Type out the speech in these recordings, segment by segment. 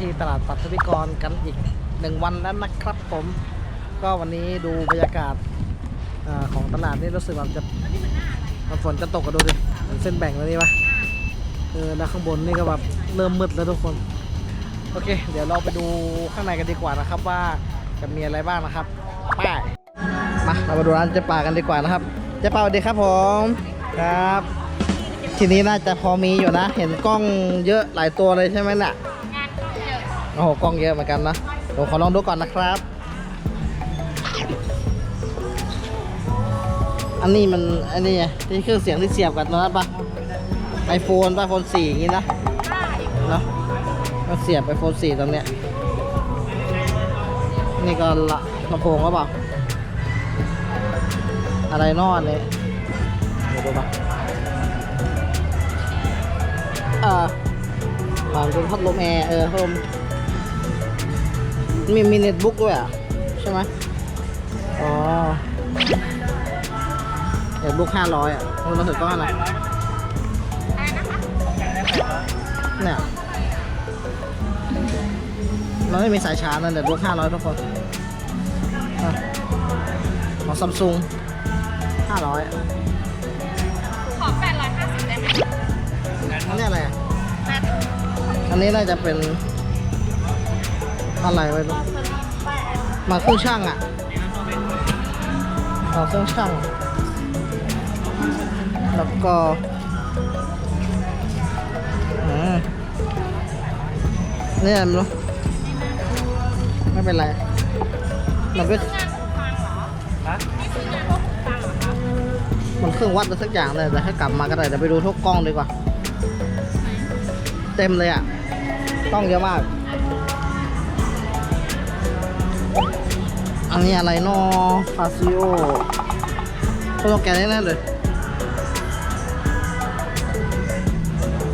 ที่ตลาดปัทวิกรกันอีกหนึ่งวันแล้วนะครับผม ก็วันนี้ดูบรรยากาศอของตลาดนี่รู้สึกว่าจะมันฝนจะตกกันดูดิเหมือนเส้นแบ่งแล้วนี่ปะเออแล้วข้างบนนี่ก็แบบเริ่มมืดแล้วทุกคน โอเค เดี๋ยวเราไปดูข้างในกันดีกว่านะครับว่าจะมีอะไรบ้างนะครับไปมาเรามาดูร้านเจ๊ปากันดีกว่านะครับเจ๊ปาสวัสดีครับผมครับ ทีนี้น่าจะพอมีอยู่นะ เห็นกล้องเยอะหลายตัวเลยใช่ไหมน่ะงานก็เยอะ โอ้โหกล้องเยอะเหมือนกันนะผมขอลองดูก่อนนะครับ อันนี้มันอันนี้ไงที่เครื่องเสียงที่เสียบกับตรงนั้นปะไอโฟนปะไอโฟนสี่อย่างงี้นะเนาะก็เสียบไอโฟนสี่ตรงเนี้ยนี่ก็ละลำโพงก็เปล่าอะไรนอนเลยเดี๋ยวดูปะเออผ่านเป็นพัดลมแอร์เออพัดลม มีมีเน็ตบุ๊กด้วยอะ ใช่ไหมอ๋อเน็ตบุ๊กห้าร้อยอะมันรู้สึกก็อะไรเนี่ยเราไม่มีสายชาร์จนะเน็ตบุ๊กห้าร้อยทุกคนอะของซัมซุงห้าร้อยขอ850ได้ไหมอันนี้อะไรอะนัดอันนี้น่าจะเป็น อะไรไม่รู้มาเครื่องช่างอะเอาเครื่องช่าง แล้วก็อืมเนี่ยไม่รู้ไม่เป็นไรมันเป็นงานหูฟังเหรอนี่คืองานพวกหูฟังเหรอคะมันเครื่องวัดอะไรสักอย่างเลยแต่ให้กลับมาก็ได้เดี๋ยวไปดูทุกกล้องดีกว่า เต็มเลยอะกล้องเยอะมาก อันนี้อะไรเนอฟาซิโอโปรแกรมแน่ๆเลย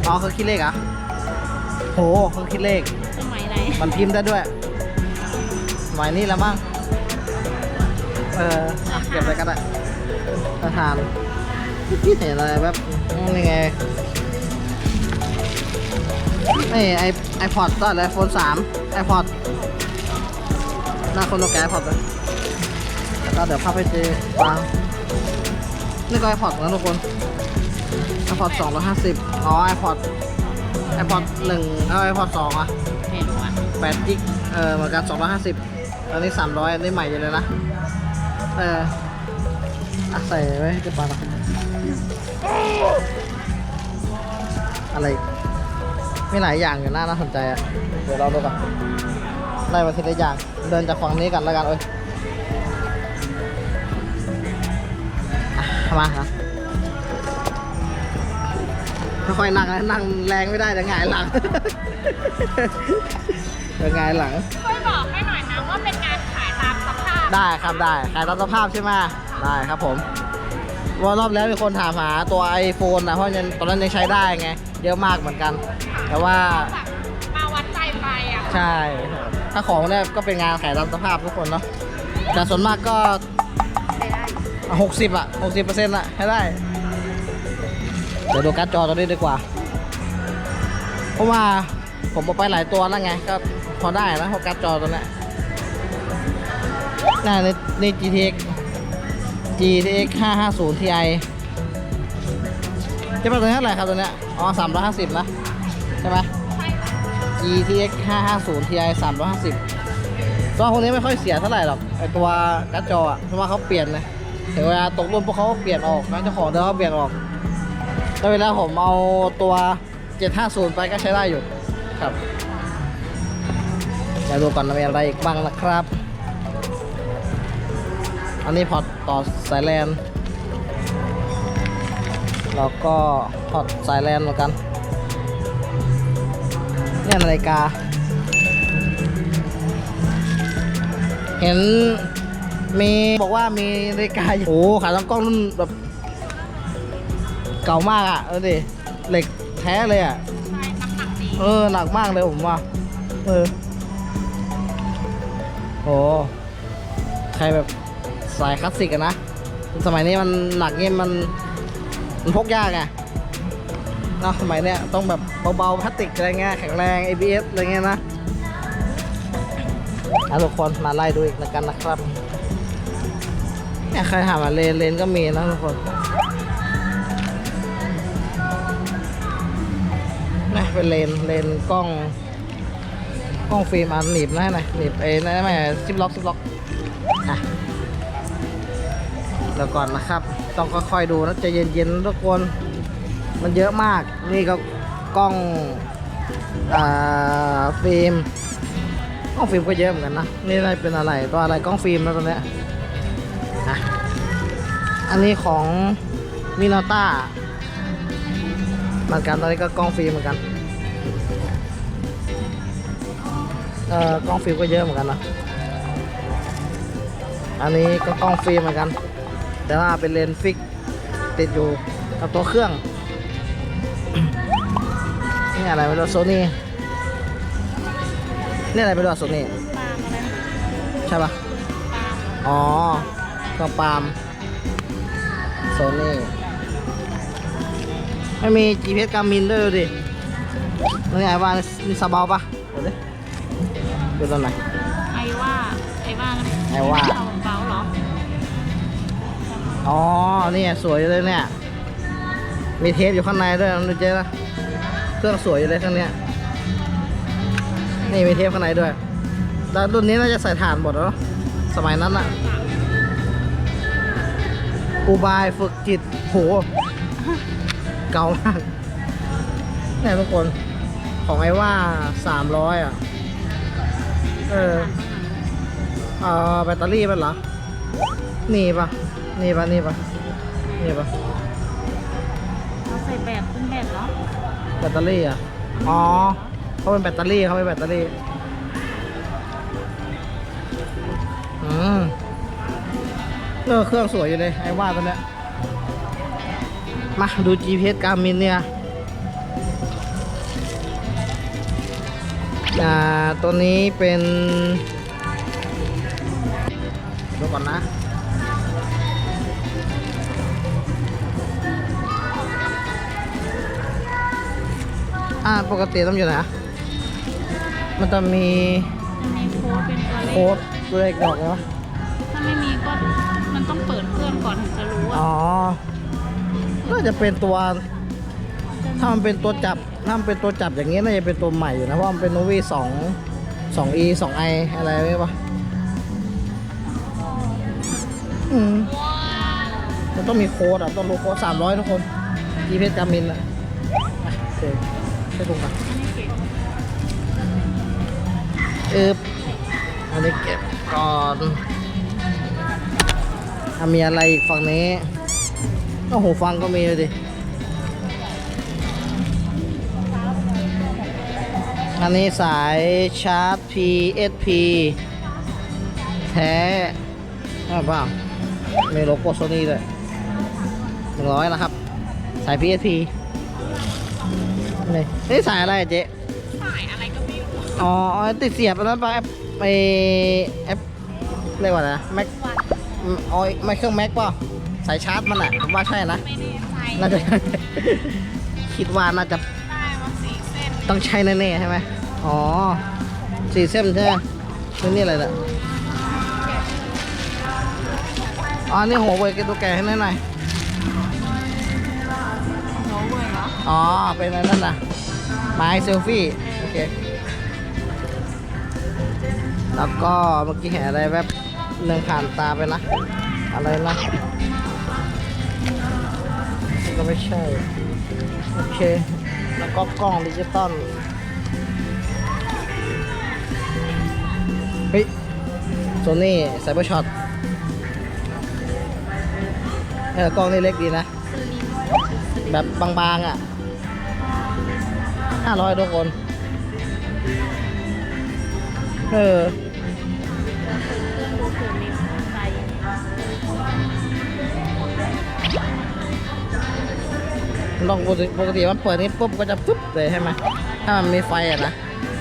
อ๋อเครื่องคิดเลขเหรอะ โหเครื่องคิดเลข สมัยไหนมันพิมพ์ได้ด้วยสมัยนี้แล้วมั้ง เอออะเก็บไปก็ได้ประธานพี่เห็นอะไรแบบนี่ไงนี่ไอไอพอดก็ไอโฟนสามไอพอด หน้าคนตัวแกไอพอดเลยแล้วก็เดี๋ยวพาไปเจอวางนี่ก็ไอพอดนะทุกคนไอพอดสองร้อยห้าสิบอ๋อไอพอดไอพอดหนึ่งเอาไอพอดสองอะไม่รู้อะแปดกิกเออเหมือนกันสองร้อยห้าสิบอันนี้สามร้อยอันนี้ใหม่อยู่เลยนะ เอออะใส่ไว้จะปานะอะไรอีกมีหลายอย่างอยู่น่าน่าสนใจอะ เดี๋ยวเราดูก่อนไล่มาทีละอย่าง เดินจากฝั่งนี้กันแล้วกันเอ้ยอะมาครับค่อยๆนั่งนะนั่งแรงไม่ได้จะหงายหลังจะหงายหลัง ช่วยบอกให้หน่อยนะว่าเป็นงานขายตามสภาพ ได้ครับได้ขายตามสภาพใช่ไหมได้ครับผมว่ารอบแล้วมีคนถามหาตัว iPhone นะเพราะยังตอนนั้นยังใช้ได้ไง เยอะมากเหมือนกัน แต่ว่าแบบมาวัดใจไปอะ ใช่ ถ้าของเนี่ยก็เป็นงานขายตามสภาพทุกคนเนาะแต่ส่วนมากก็หกสิบอะหกสิบเปอร์เซ็นต์อะให้ได้ เดี๋ยวดูการ์ดจอตัวนี้ดีกว่า เพราะว่าผมเอาไปหลายตัวแล้วไง ก็พอได้นะพราะการ์ดจอตัวนี้น่านี่นี่ GTX GTX 550 Ti จะเป็นตัวเท่าไหร่ครับตัวเนี้ย อ๋อ350นะ ใช่ไหม GTX 550 Ti 350ตัวพวกนี้ไม่ค่อยเสียเท่าไหร่หรอกไอตัวการ์ดจออะเพราะว่าเขาเปลี่ยนเลยถึงเวลาตกรุ่นพวกเขาเปลี่ยนออกนะเจ้าของเดิมเขาเปลี่ยนออกแล้วเวลาผมเอาตัว 750 ไปก็ใช้ได้อยู่ครับเดี๋ยวดูก่อนมีอะไรอีกบ้างนะครับ อันนี้พอร์ตต่อสายแลนแล้วก็พอร์ตสายแลนเหมือนกัน นาฬิกา เห็นมีบอกว่ามีนาฬิกาอยู่โอ้ขายลำกล้องรุ่นแบบ เก่ามากอะเออดิเหล็กแท้เลยอะใช่น้ำหนักดีเออหนักมากเลยผมว่า เออโอ้ใครแบบสายคลาสสิกอะนะ สมัยนี้มันหนักเงี้ยมัน มันพกยากไงเนาะสมัยเนี้ยต้องแบบ เบาๆพลาสติกอะไรเงี้ยแข็งแรง ABS อะไรเงี้ยนะใอะทุกคนมาไล่ดูอีกแล้วกันนะครับเนี่ยใครถามว่าเลนเลนก็มีนะทุกคนนี่เป็นเลนเลนกล้องกล้องฟิล์มอันหนีบนะหน่อยหนีบเอ้นั่ไม่ซิปล็อกซิปล็อกอะแล้วก่อนนะครับ ต้องค่อยๆดูนะใจะเย็นๆทุกคน มันเยอะมากนี่ก็ กล้องอ่าฟิล์มกล้องฟิล์มก็เยอะเหมือนกันนะนี่อะไรเป็นอะไรตัวอะไรกล้องฟิล์มนะตัวเนี้ยอะอันนี้ของมินาต้าเหมือนกันตอนนี้ก็กล้องฟิล์มเหมือนกันเอ่อกล้องฟิล์มก็เยอะเหมือนกันนะอันนี้ก็กล้องฟิล์มเหมือนกัน แต่ว่าเป็นเลนส์ฟิกติดอยู่กับตัวเครื่อง นี่อะไรไม่รู้โซนี่นี่อะไรไม่รู้โซนี่ปาล์มอะไรใช่ปะปาล์มอ๋อก็ปาล์มโซนี่ไม่มี GPS การมินด้วยดูดินี่ไอ้ว่านี่ซาเบาปะดูดิดูตรงไหนไอว่าไอว่าไอ้ว่าเอาเบาเหรออ๋อ นี่ไงสวยเลยเนี่ย มีเทปอยู่ข้างในด้วยนะดูเจ๊นะเค รื่องสวยอยู่เลยเครื่องเนี้ยนี่มีเทปข้างในด้วยแล้วรุ่นนี้น่าจะใส่ถ่านหมดแล้วสมัยนั้นอะอุบายฝึกจิตโห เก่ามากเนี่ยทุกคนของไอ้ว่าสามร้อยอะ เออเอ่อแบตเตอรี่มันเหรอ นี่ปะนี่ปะนี่ปะนี่ปะเราใส่แบบเป็นแบบเหรอ ตเตอรี่อะ อ๋อเขาเป็นแบตเตอรี่เขาเป็นแบตเตอรี่ อืมเออเครื่องสวยอยู่เลย ไอ้ว่าตัวเนี้ย มาดู GPS การมินเนี่ยอ่าตัวนี้เป็นดูก่อนนะ อ่าปกติต้องอยู่ไหนอะมันจะมีมันมีโค้ดเป็นตัวเลโค้ขดตัวเลขดอกเลยวะถ้าไม่มีก็มันต้องเปิดเครื่องก่อนถึงจะรู้ว่าอ๋อน่าจะเป็นตัว ถ้ามันเป็นตัวจับถ้ามันเป็นตัวจับอย่างนี้น่าจะเป็นตัวใหม่อยู่นะเพราะมันเป็นโนวีสองสอง e สอง i อะไรไม่ปะอืมมันต้องมีโค้ดอะต้องรู้โค้ดสามร้อยทุกคน GPS การมินอะอะโอเค ใช่ตรงกันอันนี้เก็บอึบอันนี้เก็บก่อนอะมีอะไรอีกฝั่งนี้โอ้โหฟังก็มีเลยดิอันนี้สายชาร์จ PSP แท้ใช่เปล่ามีโลโก้โซนี่ด้วยหนึ่งร้อยนะครับ สาย PSP นี่นี่สายอะไรอะเจ๊สายอะไรก็ไม่รู้อ๋อติดเสียบอันนั้นปะแอปไอแอปเรียกว่าอะไรนะแม็กวันออยไม่เครื่องแม็กเปล่าสายชาร์จมันอะผมว่าใช่นะไม่แน่ใจน่าจะ คิดว่าน่าจะได้มาสี่เส้นต้องใช่แน่ๆใช่ไหมอ๋อสี่เส้นใช่ไหมนี่นี่อะไรล่ะอ๋อนี่หัวเว่ยกับตัวแก่ให้หน่อย อ๋อ เป็นอะไรนั่นน่ะไม้เซลฟี่ โอเค แล้วก็เมื่อกี้เห็นอะไรแบบหนึ่งผ่านตาไปนะ อะไรนะก็ไม่ใช่ โอเค แล้วก็กล้องดิจิตอลเฮ้ยโซนี่ไซเบอร์ช็อตเออกล้องนี่เล็กดีนะ แบบบางๆอะ ห้าร้อยทุกคน เออลองปกติปกติมันเปิดนี้ปุ๊บก็จะปุ๊บเลยใช่ไหมถ้ามันมีไฟอะนะ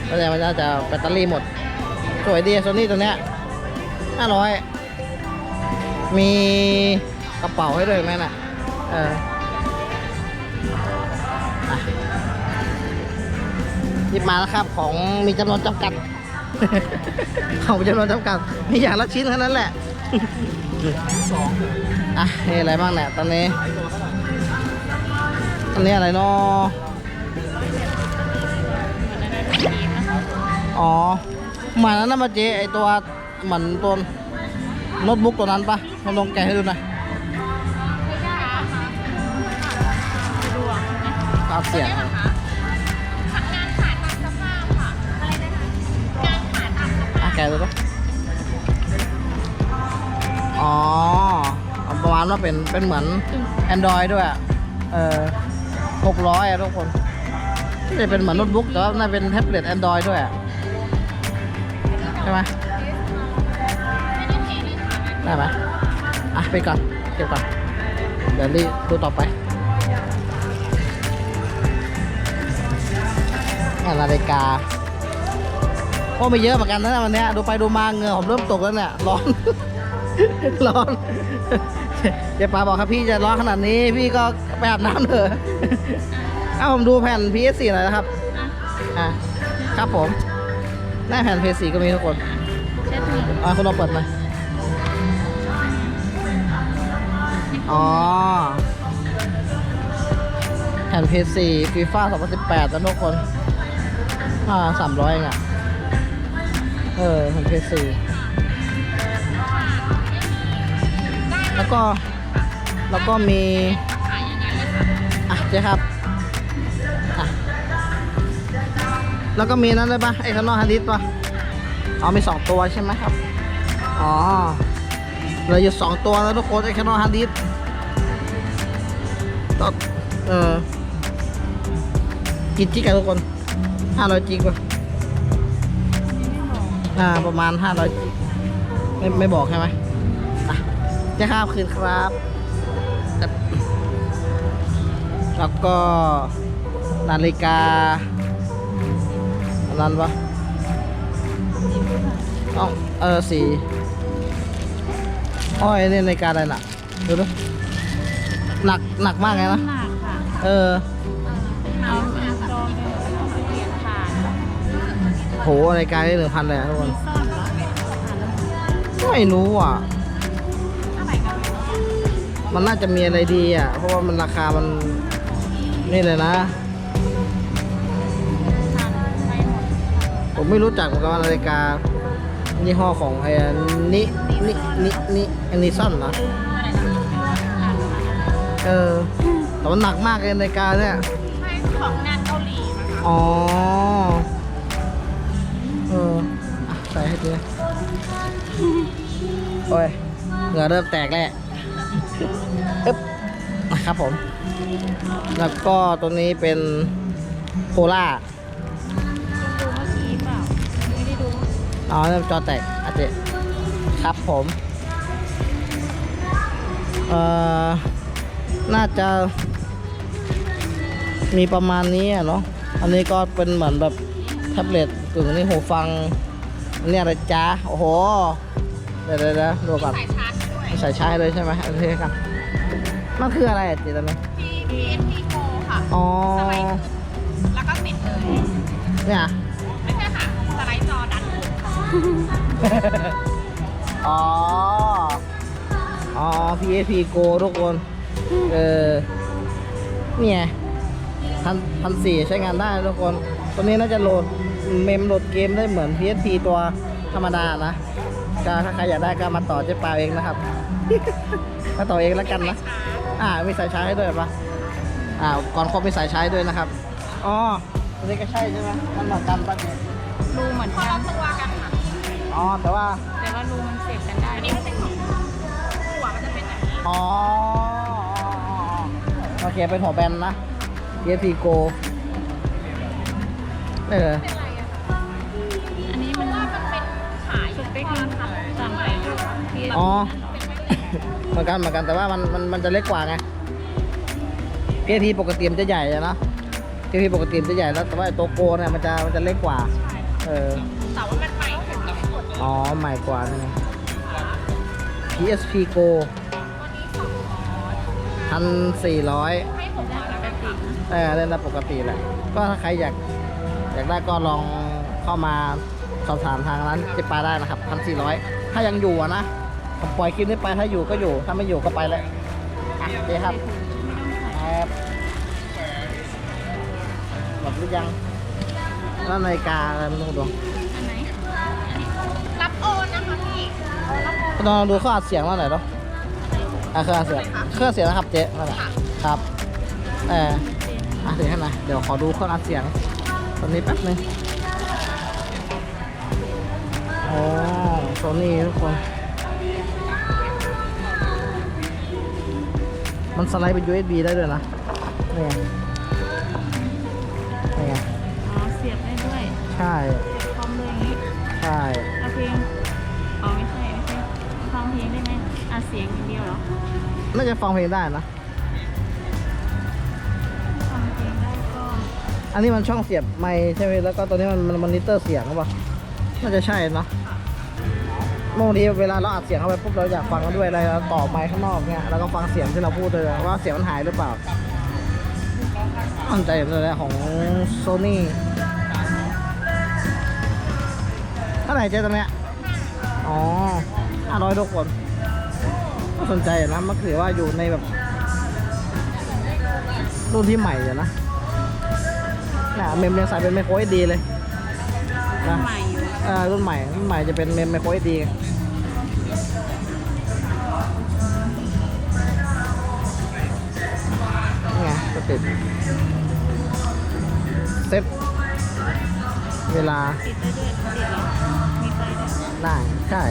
ก็จะมันจะแบตเตอรี่หมด สวยดีโซนี่ตัวเนี้ยห้าร้อยมีกระเป๋าให้ด้วยไหมน่ะ เออ บมาแล้วครับของมีจำนวนจำกัด ของจำนวนจำกัดมีอย่างละชิ้นเท่านั้นแหละอะนี่อะไรบ้างเนี่ยตอนนี้อันนี้อะไรเนาะอ๋อเหมือนนั้นนะมาเจไอตัวเหมือนตัวโน้ตบุ๊กตัวนั้นปะมาลองแกะให้ดูหน่อยตามเสียงามสภาพอะแกะดูปะอ๋อเอาประมาณว่าเป็นเป็นเหมือน Android ด้วยอะเออหกร้อยอะทุกคนนี่จะเป็นเหมือนโน้ตบุ๊กแต่ว่าน่าเป็นแท็บเล็ต Android ด้วยอะใช่ไหมได้ไหมอะไปก่อนเก็บก่อนเดี๋ยวรีบดูต่อไปอะนาฬิกา โอ้ไม่เยอะเหมือนกันนะวันนี้ดูไปดูมาเงือผมเริ่มตกแล้วเนี่ยร้อน ร้อนเจ๊ปาบอกครับพี่จะร้อนขนาดนี้ พี่ก็ไปอาบน้ำเถอะเอ้าผมดูแผ่น PS4 หน่อยนะครับอะครับผมหน้าแผ่น PS4 ก็มีทุกคนเช็ดมืออะคุณลองเปิดหน่อยอ๋อแผ่น PS4 FIFA 2018แล้วทุกคน อ่าสามร้อยเองอะ เออแผ่น PS4 แล้วก็แล้วก็มี อะเจ๊ครับ อะ แล้วก็มีนั้นด้วยปะไอ้ขนอฮาริสปะอ๋อมีสองตัวใช่ไหมครับ อ๋อเหลืออยู่สองตัวแล้วทุกคนไอ้ขนอฮาริสก์ก็เออกี่จิกอะทุกคนห้าร้อยจิกปะ อ่าประมาณห้าร้อยจิกไม่ไม่บอกใช่ไหมอะเจะข้ามคืนครับครับ แล้วก็นาฬิกาอันนั้นปะอ๋อเออสีอ้อยนี่นาฬิกาอะไรน่ะ ดูดูหนักหนักมากเลยนะ หนักค่ะ เออ โหนาฬิกาได้หนึ่งพันเลยอะทุกคนซ่อนเหรอไม่รู้อะเท่าไหร่กันมันน่าจะมีอะไรดีอะ เพราะว่ามันราคามันนี่เลยนะไปหมดผมไม่รู้จักเหมือนกันว่านาฬิกายี่ห้อของไอ้นินินินิอันนี้ซ่อนนะเออแต่มันหนักมากเลยนาฬิกาเนี่ยใช่ของงานเกาหลีนะคะอ๋อเออใส่ให้ดีนะโอ้ยเหงื่อเริ่มแตกแล้วอึ๊บนะครับผม แล้วก็ตัวนี้เป็นโพล่าดูเมื่อกี้เปล่า ไม่ได้ดูอ๋อเริ่มจอแตกอาจจะครับผม เอ่อ น่าจะมีประมาณนี้อะเนาะ อันนี้ก็เป็นเหมือนแบบแท็บเล็ต กึ่งนี่หูฟังอันนี้อะไรจ้าโอ้โหเดี๋ยวเดี๋ยวเดี๋ยวดูก่อนสายชาร์จด้วยใส่ใช้เลยใช่ไหมโอเคครับมันคืออะไรอะจิตอนนี้ P PSP Go ค่ะอ๋อ สไลด์ขึ้นแล้วก็ปิดเลยเนี่ย ไม่ใช่ค่ะสไลด์จอดันขึ้นอ๋อ อ๋อ PSP Go ทุกคน เออ เนี่ยพันพันสี่ใช้งานได้ทุกคน ตัวนี้น่าจะโหลด เมมโหลดเกมได้เหมือน PSP ตัวธรรมดานะก็ถ้าใครอยากได้ก็มาต่อเจ๊ปาเองนะครับมาต่อเองแล้วกันนะ อ่ามีสายชาร์จให้ด้วยปะอ่าก่อนครบมีสายชาร์จด้วยนะครับอ๋อตัวนี้ก็ใช่ใช่ไหมมันเหมือนกันปะเนี่ยรูเหมือนกันตัวกันค่ะอ๋อแต่ว่าแต่ว่ารูมันเสียบกันได้อันนี้มันเป็นของหัวมันจะเป็นแบบนี้อ๋อโอเคเป็นหัวแบนนะ PSP Go เออ อ๋อ เหมือนกันเหมือนกันแต่ว่ามันมันมันจะเล็กกว่าไง PSP ปกติมันจะใหญ่อะนะ PSP ปกติมันจะใหญ่แล้วแต่ว่าไอ้ตัวโกเนี่ยมันจะมันจะเล็กกว่า เออ แต่ว่ามันใหม่ถึงกับกดอ๋อใหม่กว่านี่ไง PSP Go พันสี่ร้อยให้ผมว่เออเล่นได้ปกติแหละ ก็ถ้าใครอยากอยากได้ก็ลองเข้ามาสอบถามทางร้านเจปาได้นะครับพันสี่ร้อยถ้ายังอยู่อะนะ ผมปล่อยคลิปนี้ไปถ้าอยู่ก็อยู่ ถ้าไม่อยู่ก็ไปเลยอะโอเคครับไม่ต้องใส่ครับหมดหรือยังแล้วนาฬิกาอะไรไม่รู้ดูอันไหนรับโอนนะคะพี่ลองดูเครื่องอัดเสียงว่าไหนอยเนาะอะเครื่องอัดเสียงเครื่องเสียงนะครับเจ๊นั่นแหละครับเอออะเดี๋ยวให้หน่อยเดี๋ยวขอดูเครื่องอัดเสียงตอนนี้แป๊บนึงโอ้โซนี่ทุกคน มันสไลด์เป็น USB ได้ด้วยนะนี่ไงนี่ไงอ๋อเสียบได้ด้วยใช่เสียบคอมเลยอย่างนี้ใช่เอาเพลงอ๋อไม่ใช่ไม่ใช่ฟังเพลงได้ไหมอะเสียงอย่างเดียวเหรอน่าจะฟังเพลงได้นะฟังเพลงได้ก็อันนี้มันช่องเสียบไมค์ใช่ไหมแล้วก็ตัวนี้มันมันมอนิเตอร์เสียงหรือเปล่าน่าจะใช่เนาะ บางทีเวลาเราอัดเสียงเข้าไปปุ๊บเราอยากฟังกันด้วยอะไรเราต่อไมค์ข้างนอกเนี่ยแล้วก็ฟังเสียงที่เราพูดเลยว่าเสียงมันหายหรือเปล่ามั่นใจเลยนะของโซนี่เท่าไหร่เจ๊ตัวเนี้ยอ๋อห้าร้อยทุกคนก็สนใจนะมันถือว่าอยู่ในแบบ รุ่นที่ใหม่อยู่นะน่ะเมมยังใส่เป็นไมโครเอดีเลยนะใหม่อยู่เออรุ่นใหม่รุ่นใหม่จะเป็นเมมไมโครเอดี ติดเซ็ตเวลาติดได้ด้วยติดเหมีไฟด้วยได้ใช่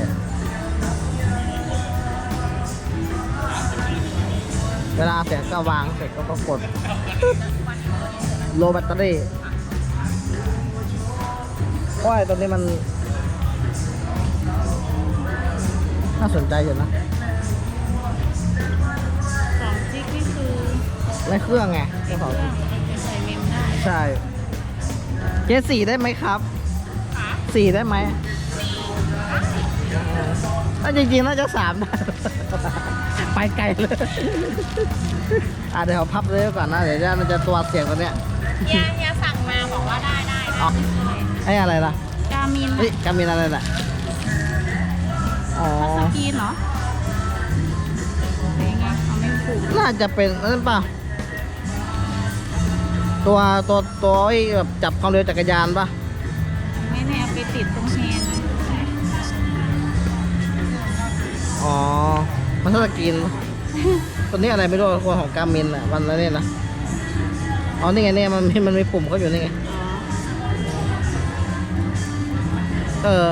เวลาเสร็จก็วางเสร็จก็ก็กดโลแบตเตอรี่เพราะไอ้ตัวนี้มัน น่าสนใจอยู่นะ ในเครื่องไงเคเจ้ารื่ขอองงใส่เมมได้ใช่เจสี่ได้ไหมครับ สี่ได้ไหมถ้าจริงๆน่าจะสามได้ไปไกลเลยอะเดี๋ยวพับเลยก่อนนะ เดี๋ยวจะมันจะตัวเสียงตัวเนี้ยเฮียเฮียสั่งมาบอกว่าได้ได้อ๋อไอ้อะไรล่ะ กามินเฮ้ยกามินอะไรน่ะ อ๋อสกรีนเหรอเป็นไงเอาไม่ผูกน่าจะเป็นนั่นป่ะ ตัวตัวตัวไอ้แบบจับความเร็วจักรยานป่ะไม่ได้เอาไปติดตรงแฮนด์อ๋อ มันถ้าจะกิน ตัวนี้อะไรไม่รู้ตัวของกามินอะวันละเนี่ยนะอ๋อนี่ไงเนี่ยมันมีมันมีปุ่มเขาอยู่นี่ไงอ๋อเออ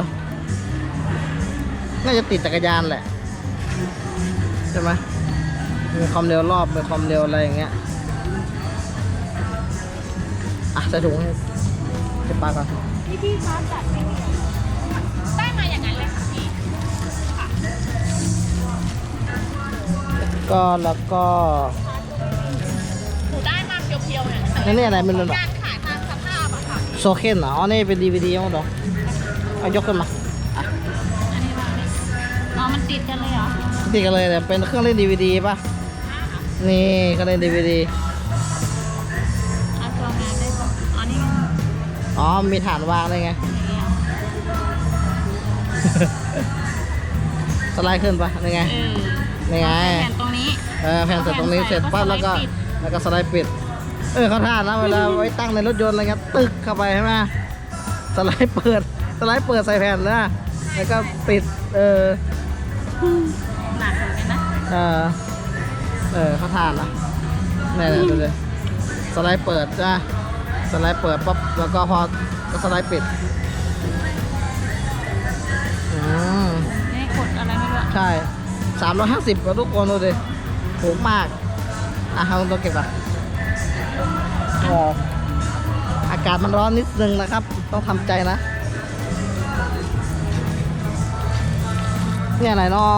น่าจะติดจักรยานแหละ ใช่ไหมมีความเร็วรอบมีความเร็วอะไรอย่างเงี้ย อะใส่ถุงให้เก็บปลาก่อนพี่พี่คะจัดได้มาอย่างนั้นเลยค่ะพี่ก็แล้วก็หนูได้มาเพียวๆเนี่ยนั่นนี่อะไรไม่รู้หรอกการขายตามสภาพอะค่ะโซเคนเหรออ๋อนี่เป็นดีวีดีมั้งดอกเอายกขึ้นมาอันนี้วางอ๋อมันติดกันเลยเหรอติดกันเลยแต่เป็นเครื่องเล่นดีวีดีป่ะนี่เครื่องเล่นดีวีดี อ๋อ มีฐานวางเลยไงอย่างเงี้ยสไลด์ขึ้นป่ะนี่ไงเออนี่ไง แผ่นตรงนี้ เออ แผ่นเสร็จตรงนี้เสร็จปั๊บแล้วก็ แล้วก็สไลด์ปิด เออเขาท่านะเวลาไว้ตั้งในรถยนต์อะไรเงี้ย ตึกเข้าไปใช่ไหมสไลด์เปิด สไลด์เปิดใส่แผ่นนะแล้วก็ปิด เออ หนักเหมือนกันนะ เออ เออเขาทานนะนี่นี่ดูเลยสไลด์เปิดจ้ะ สไลด์เปิดปั๊บแล้วก็พอก็สไลด์ปิดอืมนี่กดอะไรไม่รู้อะใช่สามร้อยห้าสิบกว่าทุกคนดูดิถูกมาก อะเอาตัวเก็บอะโอ้อากาศมันร้อนนิดนึงนะครับ ต้องทำใจนะ เนี่ยอะไรเนาะ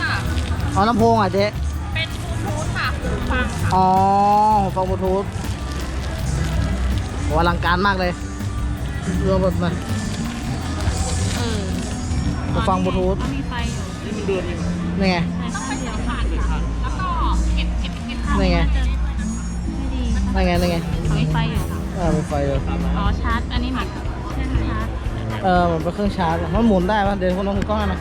จ้ะอ๋อลำโพงอะเจ๊เป็นบลูทูธค่ะหูฟังค่ะ อ๋อฟังบลูทูธโห อลังการมากเลยรวมหมดเลยเออหูฟังบลูทูธอ๋อมีไฟอยู่นี่ไงไฟข้างเดียวค่ะแล้วก็เก็บเก็บเก็บนี่ไงไม่ดีนี่ไงนี่ไงมีไฟอยู่เออมีไฟเลยอ๋อชาร์จอันนี้หนักใช่ไหมชาร์จเออมันเป็นเครื่องชาร์จมันหมุนได้ป่ะเดี๋ยวคุณลองถือกล้องหน่อยนะ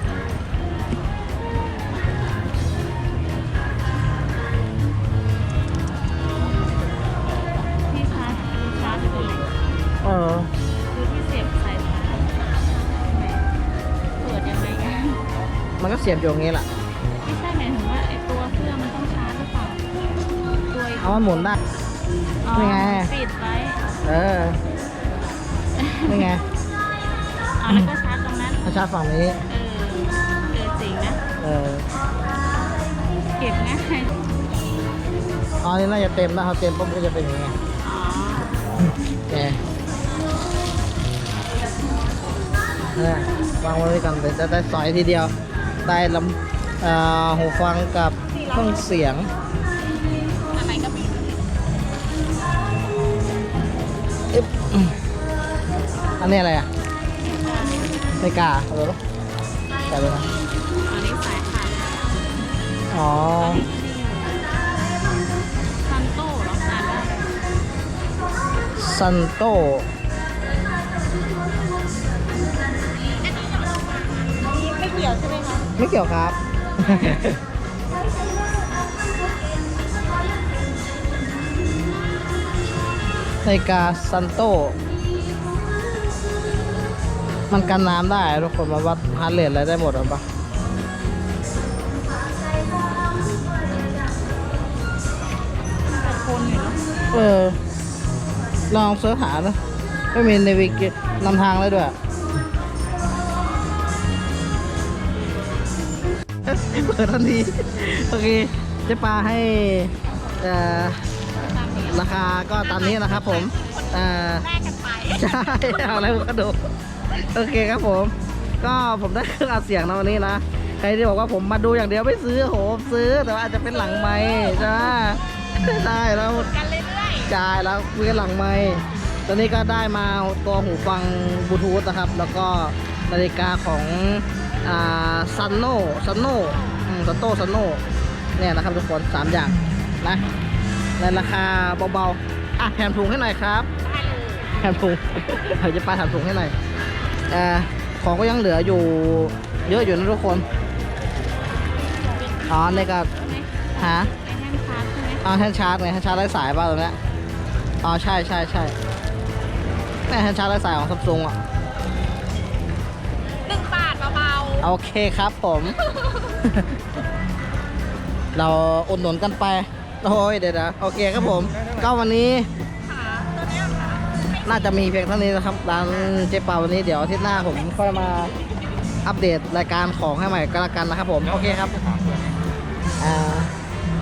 เออดูที่เสียบสายชาร์จเปิดยังไงอะมันก็เสียบอยู่อย่างงี้แหละไม่ใช่หมายถึงว่าไอตัวเครื่องมันต้องชาร์จหรือเปล่าตัวอีกเอามันหมุนได้ อ๋อนี่ไง ปิดไว้เออนี่ไงเอาแล้วก็ชาร์จตรงนั้นถ้าชาร์จฝั่งนี้ เออเออจริงนะ เออเก็บง่ายอ๋อนี่น่าจะเต็มนะเขาเต็มปุ๊บก็จะเป็นอย่างงี้ไงอ๋อ แก นี่วางไว้ด้วยกันเดี๋ยวจะได้สอยทีเดียว ได้ลำเอ่อหูฟังกับเครื่องเสียงอะไรก็มีอึ๊บอืมอันนี้อะไรอะไม่กล้าเออแต่เลยนะอันนี้สายขาดอ๋อซันโต้เหรออ่านว่าซันโต กี่ยวใช่ไหมคะไม่เกี่ยวครับ นาฬิกาซันโต มันกันน้ำได้ทุกคนมาวัดฮาร์ดเรทอะไรได้หมดหรอปะแต่คนอยู่เนอะเออ ลองเสิร์ชหานะไม่มีในวิกินำทางเลยด้วย เปิดทันทีโอเคเจ๊ปาให้เอ่อราคาก็ตามนี้นะครับผมเอ่อแลกกันไปใช่เอาอะไรก็ดูโอเคครับผม ก็ผมได้เครื่องอัดเสียงนะวันนี้นะใครที่บอกว่าผมมาดูอย่างเดียวไม่ซื้อโหมซื้อแต่ว่าอาจจะเป็นหลังไม้จ้าได้แล้วกันเรื่อยจ่ายแล้วคุยกันหลังไม้ตอนนี้ก็ได้มาตัวหูฟังบลูทูธนะครับ แล้วก็นาฬิกาของซันโนซันโน ซันโตซันโนเนี่ยนะครับทุกคนสามอย่างนะในราคาเบาๆอะแถมถุงให้หน่อยครับๆได้เลยแถมถุงเดี๋ยวจะปาแถมถุงให้หน่อยเอ่อของก็ยังเหลืออยู่เยอะอยู่นะทุกคนอ๋อในกับหาไอแฮนด์ชาร์จใช่ไหมเอาแฮนด์ชาร์จไงแฮนด์ชาร์จไร้สายป่ะตรงเนี้ยอ๋อใช่ใช่ใช่แม่แฮนด์ชาร์จไร้สายของซัมซุงอะ โอเคครับผม เราอุดหนุนกันไป โอ้ยเดี๋ยวนะโอเคครับผม ก็วันนี้ๆค่ะตัวเนี้ยค่ะน่าจะมีเพียงเท่านี้นะครับร้านเจ๊ปาวันนี้เดี๋ยวอาทิตย์หน้าผมค่อยมาอัปเดตรายการของให้ใหม่ก็แล้วกันนะครับผมโอเคครับอ่า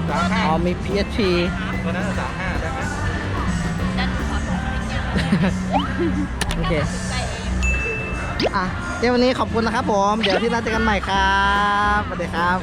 สามห้าอ๋อมี PSP ตัวนั้นสามห้าได้ไหมดันขอส่งให้เยอะโอเคตัดสินใจเองอะ เดี๋ยววันนี้ขอบคุณนะครับผม เดี๋ยวที่หน้าเจอกันใหม่ครับสวัสดีครับ